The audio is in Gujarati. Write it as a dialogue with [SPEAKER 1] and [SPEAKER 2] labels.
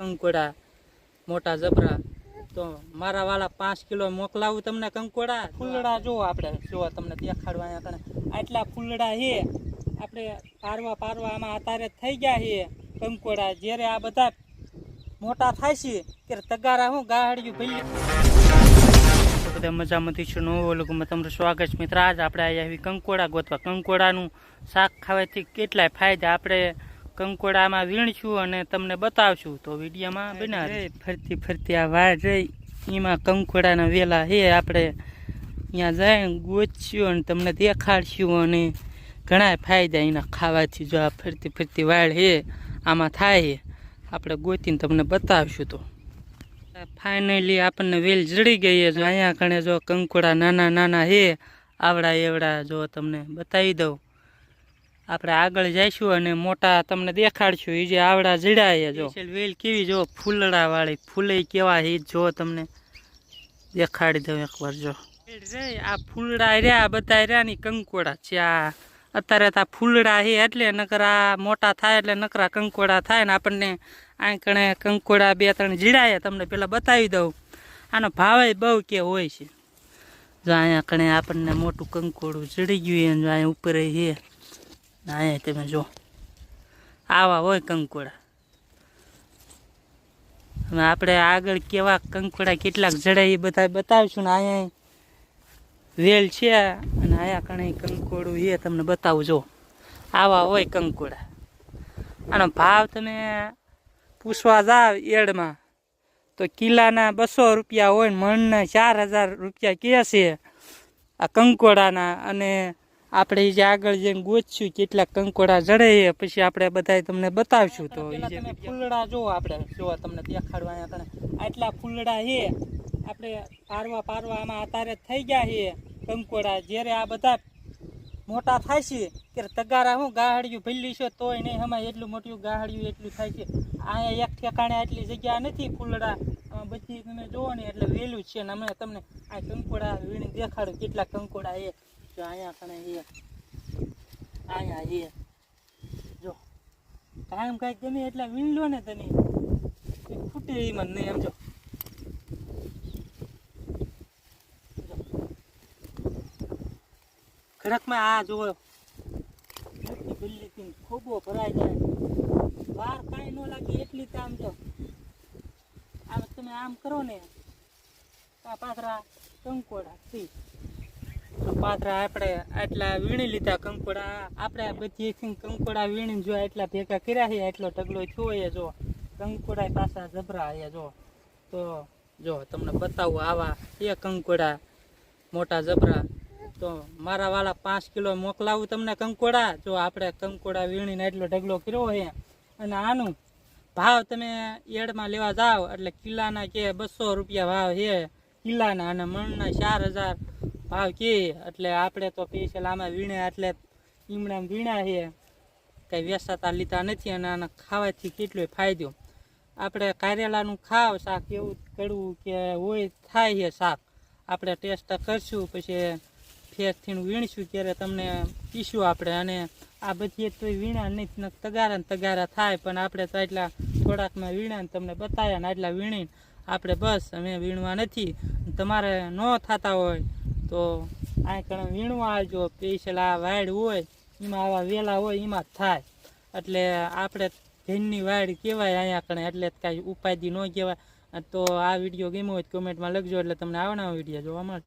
[SPEAKER 1] કંકોડા, મોટા જબરા તો મારા વાળા પાંચ કિલો મોકલાવું તમને કંકોડા? ફૂલડા જો આપણે જો તમને દેખાડવા અહીંયા કણે આટલા ફૂલડા છે આપણે પારવા પારવા આમાં અત્યારે થઈ ગયા છે કંકોડા. જ્યારે આ બધા મોટા થાય છે, ત્યારે તગારા હું ગાહડિયું ભાઈ બધા મજામાંથી છું? નવો લોકોમાં તમારું સ્વાગત મિત્ર. આજ આપણે આવી કંકોડા ગોતવા. કંકોડાનું શાક ખાવાથી કેટલાય ફાયદા. આપણે કંકોડામાં વીણશું અને તમને બતાવશું. તો વિડીયોમાં બના ફરતી ફરતી આ વાળ રહી એમાં કંકોડાના વેલા હે આપણે અહીંયા જઈને ગોતશું અને તમને દેખાડશું અને ઘણા ફાયદા એના ખાવાથી જો આ ફરતી ફરતી વાળ હે આમાં થાય છે આપણે ગોતીને તમને બતાવશું તો. ફાઇનલી આપણને વેલ જડી ગઈ જો અહીંયા કણે જો કંકોડા નાના નાના છે આવડા એવડા જો તમને બતાવી દઉં. આપણે આગળ જઈશું અને મોટા તમને દેખાડશું. એ જે આવડા જડ્યા જો. વેલ કેવી જો ફૂલડા વાળી ફૂલે કેવા છે જો તમને દેખાડી દઉં એકવાર જો. આ ફૂલડા રહ્યા બધા રહ્યા ની કંકોડા. છે આ અત્યારે તો આ ફૂલડા છે એટલે નકરા મોટા થાય એટલે નકરા કંકોડા થાય ને આપણને આ કણે કંકોડા બે ત્રણ જીડાય તમને પેલા બતાવી દઉં. આનો ભાવે બહુ કે હોય છે. જો અહીંયા કણે આપણને મોટું કંકોડું ચડી ગયું જો અહીંયા ઉપર છે. ને અહીંયા તમે જો આવા હોય કંકોડા. હવે આપણે આગળ કેવા કંકોડા કેટલાક જડાય એ બધા બતાવીશું ને અહીંયા વેલ છે અને અહીંયા કણે કંકોડું એ તમને બતાવું જો આવા હોય કંકોડા. આનો ભાવ તમે પૂછવા જાવ એડમાં, તો કિલ્લાના બસો રૂપિયા હોય મણના ચાર હજાર રૂપિયા કહે છે આ કંકોડાના, અને આપણે જે આગળ જઈને ગોતશું કેટલા કંકોડા જડે પછી આપણે બધા તમને બતાવશું. તો ફૂલડા જો આપણે જો તમને દેખાડવા અહીંયા આટલા ફૂલડા છે આપણે પારવા પારવા આમાં અત્યારે થઈ ગયા છે કંકોડા. જ્યારે આ બધા મોટા થાય છે ત્યારે તગારા હું ગાહડિયું ભલી છે તોય નહીં હમણાં એટલું મોટું ગાહડિયું એટલું થાય છે. અહીંયા એક ઠેકાણે આટલી જગ્યા નથી ફૂલડા. બધી તમે જોવો ને એટલે વહેલું છે ને અમે તમને આ કંકોડા વીણી દેખાડું કેટલા કંકોડા છે જો અહીંયા કણે છે અહીંયા છે જો. કાયમ કાંઈક ગમે એટલે વીણ લો ને એ ખૂટે એમાં નહીં એમ જો. ખડકમાં આ જોયો મોટી બિલ્ડીથી ખોબો ભરાઈ જાય. બહાર કાંઈ ન લાગે, એટલી તો આમ જો આમ તમે આમ કરો ને, આ પાથરા કંકોડા સી તો પાથરા આપણે આટલા વીણી લીધા કંકોડા. આપણે બધી કંકોડા વીણીને જો એટલા ભેગા કર્યા છે એટલો ઢગલો થયો એ જો. કંકોડા પાછા જબરા છે, જો. તો જો, તમને બતાવું, આવા એ કંકોડા, મોટા જબરા. તો મારા વાળા પાંચ કિલો મોકલાવું તમને કંકોડા? જો, આપણે કંકોડા વીણીને એટલો ઢગલો કર્યો છે. અને આનું ભાવ તમે એડમાં લેવા જાઓ, એટલે કિલ્લાના કે બસો રૂપિયા ભાવ છે. કિલ્લાના અને મણના ચાર હજાર. ભાવ કે? એટલે આપણે તો સ્પેશિયલ આમાં વીણ્યા એટલે ઈમણા વીણ્યા છે કંઈ વેસાતા લીધા નથી અને આના ખાવાથી કેટલોય ફાયદો. આપણે કારેલાનું ખાવ, શાક એવું કડવું કે હોય થાય છે શાક. આપણે ટેસ્ટ કરશું, પછી ફેરથી વીણશું, ત્યારે તમને પીશું આપણે. અને આ બધી તો વીણા નહીં તગારા તગારા થાય, પણ આપણે તો એટલા થોડાકમાં વીણા તમને બતાવ્યા ને એટલા વીણીને. આપણે બસ, અમે વીણવા નથી. તમારે ન થતા હોય તો આ કણે વીણવા આવજો. આ વાડ હોય, એમાં આવા વેલા હોય, એમાં થાય. એટલે આપણે ભીનની વાડ કહેવાય અહીંયા કણે, એટલે કાંઈ ઉપાધિ ન કહેવાય. તો આ વીડિયો ગમ્યો હોય કોમેન્ટમાં લખજો, એટલે તમને આવના વીડિયો જોવા મળે